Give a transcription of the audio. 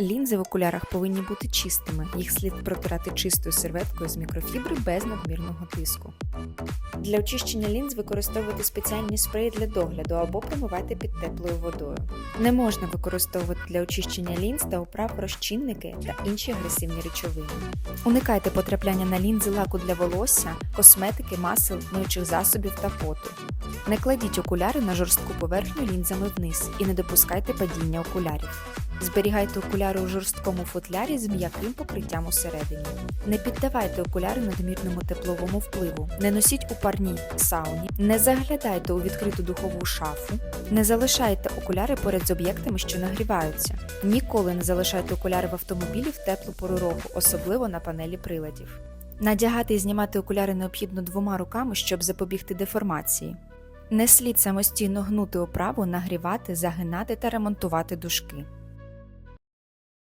Лінзи в окулярах повинні бути чистими. Їх слід протирати чистою серветкою з мікрофібри без надмірного тиску. Для очищення лінз використовувати спеціальні спреї для догляду або промивати під теплою водою. Не можна використовувати для очищення лінз та оправ розчинники та інші агресивні речовини. Уникайте потрапляння на лінзи лаку для волосся, косметики, масел, миючих засобів та поту. Не кладіть окуляри на жорстку поверхню лінзами вниз і не допускайте падіння окулярів. Зберігайте окуляри у жорсткому футлярі з м'яким покриттям усередині. Не піддавайте окуляри надмірному тепловому впливу, не носіть у парній сауні, не заглядайте у відкриту духову шафу, не залишайте окуляри поряд з об'єктами, що нагріваються. Ніколи не залишайте окуляри в автомобілі в теплу пору року, особливо на панелі приладів. Надягати і знімати окуляри необхідно двома руками, щоб запобігти деформації. Не слід самостійно гнути оправу, нагрівати, загинати та ремонтувати дужки.